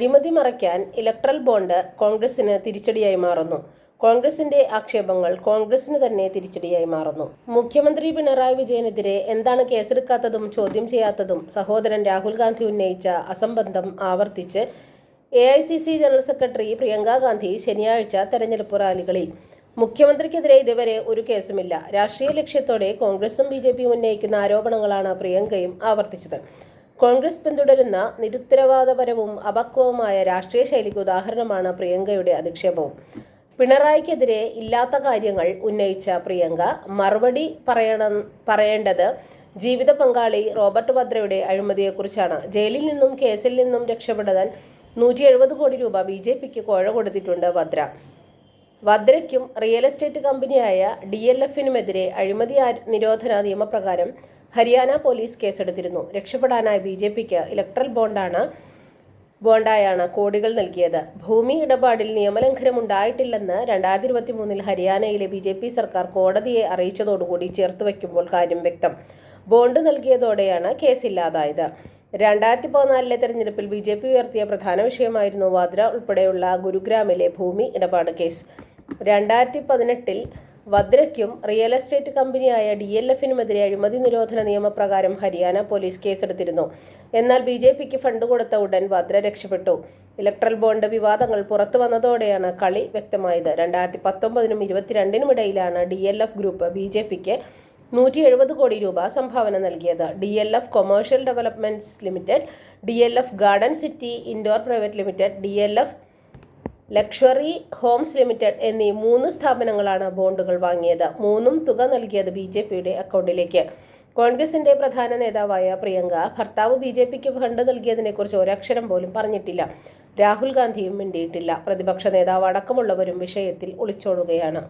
അഴിമതി മറയ്ക്കാൻ electoral bond കോൺഗ്രസിന് തിരിച്ചടിയായി മാറുന്നു. കോൺഗ്രസിന്റെ ആക്ഷേപങ്ങൾ കോൺഗ്രസിന് തന്നെ തിരിച്ചടിയായി മാറുന്നു. മുഖ്യമന്ത്രി പിണറായി വിജയനെതിരെ എന്താണ് കേസെടുക്കാത്തതും ചോദ്യം ചെയ്യാത്തതും സഹോദരൻ രാഹുൽ ഗാന്ധി ഉന്നയിച്ച അസംബന്ധം ആവർത്തിച്ച് A general secretary Priyanka Gandhi ശനിയാഴ്ച തെരഞ്ഞെടുപ്പ് റാലികളിൽ. മുഖ്യമന്ത്രിക്കെതിരെ ഇതുവരെ ഒരു കേസുമില്ല. രാഷ്ട്രീയ ലക്ഷ്യത്തോടെ കോൺഗ്രസും ബി ഉന്നയിക്കുന്ന ആരോപണങ്ങളാണ് പ്രിയങ്കയും ആവർത്തിച്ചത്. കോൺഗ്രസ് പിന്തുടരുന്ന നിരുത്തരവാദപരവും അപക്വവുമായ രാഷ്ട്രീയ ശൈലിക്ക് ഉദാഹരണമാണ് പ്രിയങ്കയുടെ അധിക്ഷേപവും. പിണറായിക്കെതിരെ ഇല്ലാത്ത കാര്യങ്ങൾ ഉന്നയിച്ച പ്രിയങ്ക മറുപടി പറയണം പറയേണ്ടത് ജീവിത പങ്കാളി റോബർട്ട് വദ്രയുടെ അഴിമതിയെക്കുറിച്ചാണ്. ജയിലിൽ നിന്നും കേസിൽ നിന്നും രക്ഷപ്പെടാൻ നൂറ്റി എഴുപത് കോടി രൂപ ബി ജെ പിക്ക് കോഴ കൊടുത്തിട്ടുണ്ട് ഭദ്ര വദ്രയ്ക്കും റിയൽ എസ്റ്റേറ്റ് കമ്പനിയായ ഡി എൽ എഫിനുമെതിരെ അഴിമതി നിരോധന നിയമപ്രകാരം ഹരിയാന പോലീസ് കേസെടുത്തിരുന്നു. രക്ഷപ്പെടാനായി ബി ജെ പിക്ക് ഇലക്ട്രൽ ബോണ്ടാണ് ബോണ്ടായാണ് കോടികൾ നൽകിയത്. ഭൂമി ഇടപാടിൽ നിയമലംഘനം ഉണ്ടായിട്ടില്ലെന്ന് രണ്ടായിരത്തി ഇരുപത്തി മൂന്നിൽ ഹരിയാനയിലെ ബി ജെ പി സർക്കാർ കോടതിയെ അറിയിച്ചതോടുകൂടി ചേർത്ത് വയ്ക്കുമ്പോൾ കാര്യം വ്യക്തം. ബോണ്ട് നൽകിയതോടെയാണ് കേസില്ലാതായത്. രണ്ടായിരത്തി പതിനാലിലെ തെരഞ്ഞെടുപ്പിൽ ബി ജെ പി ഉയർത്തിയ പ്രധാന വിഷയമായിരുന്നു വാദ്ര ഉൾപ്പെടെയുള്ള ഗുരുഗ്രാമിലെ ഭൂമി ഇടപാട് കേസ്. രണ്ടായിരത്തി പതിനെട്ടിൽ വദ്രയ്ക്കും റിയൽ എസ്റ്റേറ്റ് കമ്പനിയായ ഡി എൽ എഫിനുമെതിരെ അഴിമതി നിരോധന നിയമപ്രകാരം ഹരിയാന പോലീസ് കേസെടുത്തിരുന്നു. എന്നാൽ ബി ജെ പിക്ക് ഫണ്ട് കൊടുത്ത ഉടൻ വദ്ര രക്ഷപ്പെട്ടു. ഇലക്ട്രൽ ബോണ്ട് വിവാദങ്ങൾ പുറത്തു വന്നതോടെയാണ് കളി വ്യക്തമായത്. രണ്ടായിരത്തി പത്തൊമ്പതിനും ഇരുപത്തിരണ്ടിനും ഇടയിലാണ് D L F group B J പിക്ക് നൂറ്റി എഴുപത് കോടി രൂപ സംഭാവന നൽകിയത്. D L F commercial developments limited D L F garden city Indore private limited D L F luxury homes limited എന്നീ മൂന്ന് സ്ഥാപനങ്ങളാണ് ബോണ്ടുകൾ വാങ്ങിയത്. മൂന്നും തുക നൽകിയത് ബി ജെ പിയുടെ അക്കൗണ്ടിലേക്ക്. കോൺഗ്രസിന്റെ പ്രധാന നേതാവായ പ്രിയങ്ക ഭർത്താവ് ബി ജെ പിക്ക് ഫണ്ട് നൽകിയതിനെക്കുറിച്ച് ഒരക്ഷരം പോലും പറഞ്ഞിട്ടില്ല. രാഹുൽ ഗാന്ധിയും മിണ്ടിയിട്ടില്ല. പ്രതിപക്ഷ നേതാവ് അടക്കമുള്ളവരും വിഷയത്തിൽ ഒളിച്ചോടുകയാണ്.